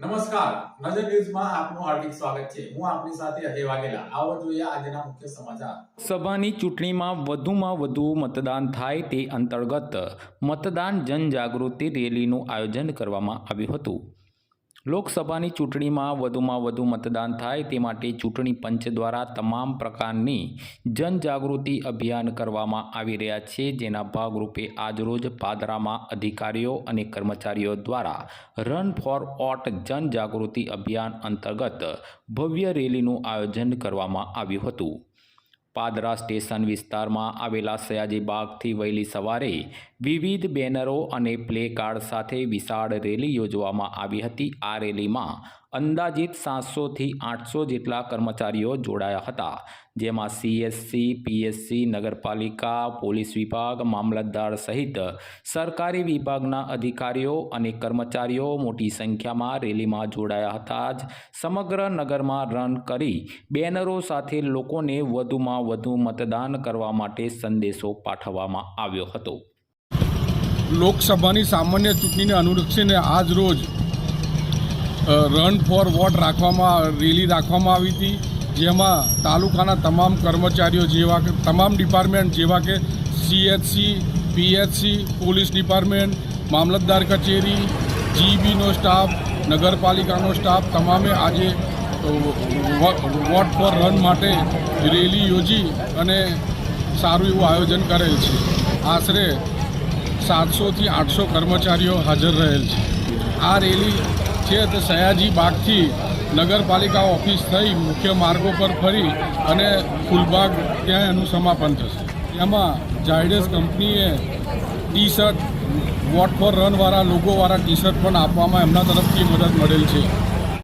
નમસ્કાર. નજર ન્યૂઝમાં આપનું હાર્દિક સ્વાગત છે. હું આપની સાથે અજય વાઘેલા. આવો જોઈએ આજના મુખ્ય સમાચાર. સભાની ચૂંટણીમાં વધુમાં વધુ મતદાન થાય તે અંતર્ગત મતદાન જનજાગૃતિ રેલીનું આયોજન કરવામાં આવ્યું હતું. લોકસભાની ચૂંટણીમાં વધુમાં વધુ મતદાન થાય તે માટે ચૂંટણી પંચ દ્વારા તમામ પ્રકારની જનજાગૃતિ અભિયાન કરવામાં આવી રહ્યા છે, જેના ભાગરૂપે આજરોજ પાદરામાં અધિકારીઓ અને કર્મચારીઓ દ્વારા રન ફોર ઓટ જનજાગૃતિ અભિયાન અંતર્ગત ભવ્ય રેલીનું આયોજન કરવામાં આવ્યું હતું. પાદરા સ્ટેશન વિસ્તારમાં આવેલા સયાજી બાગથી વહેલી સવારે વિવિધ બેનરો અને પ્લે કાર્ડ સાથે વિશાળ રેલી યોજવામાં આવી હતી. આ રેલીમાં અંદાજિત સાતસોથી આઠસો જેટલા કર્મચારીઓ જોડાયા હતા, જેમાં સીએસસી પીએસસી નગરપાલિકા, પોલીસ વિભાગ, મામલતદાર સહિત સરકારી વિભાગના અધિકારીઓ અને કર્મચારીઓ મોટી સંખ્યામાં રેલીમાં જોડાયા હતા જ. સમગ્ર નગરમાં રન કરી બેનરો સાથે લોકોને વધુમાં વધુ મતદાન કરવા માટે સંદેશો પાઠવવામાં આવ્યો હતો. લોકસભાની સામાન્ય ચૂંટણીને અનુલક્ષીને આજ રોજ રન ફોર વોટ રાખવામાં, રેલી રાખવામાં આવી હતી, જેમાં તાલુકાના તમામ કર્મચારીઓ જેવા કે, તમામ ડિપાર્ટમેન્ટ જેવા કે સીએચસી પીએચસી પોલીસ ડિપાર્ટમેન્ટ, મામલતદાર કચેરી જીબીનો સ્ટાફ, નગરપાલિકાનો સ્ટાફ તમામે આજે વોટ ફોર રન માટે રેલી યોજી અને સારું એવું આયોજન કરેલ છે. આશરે સાતસોથી આઠસો કર્મચારીઓ હાજર રહેલ છે. આ રેલી છે તે સયાજી બાગથી નગરપાલિકા ઓફિસ થઈ મુખ્ય માર્ગો પર ફરી અને ફૂલબાગ ત્યાં એનું સમાપન થશે. એમાં ઝાયડસ કંપનીએ ટી શર્ટ વોટ ફોર રનવાળા લોગોવાળા ટી શર્ટ પણ આપવામાં એમના તરફથી મદદ મળેલ છે.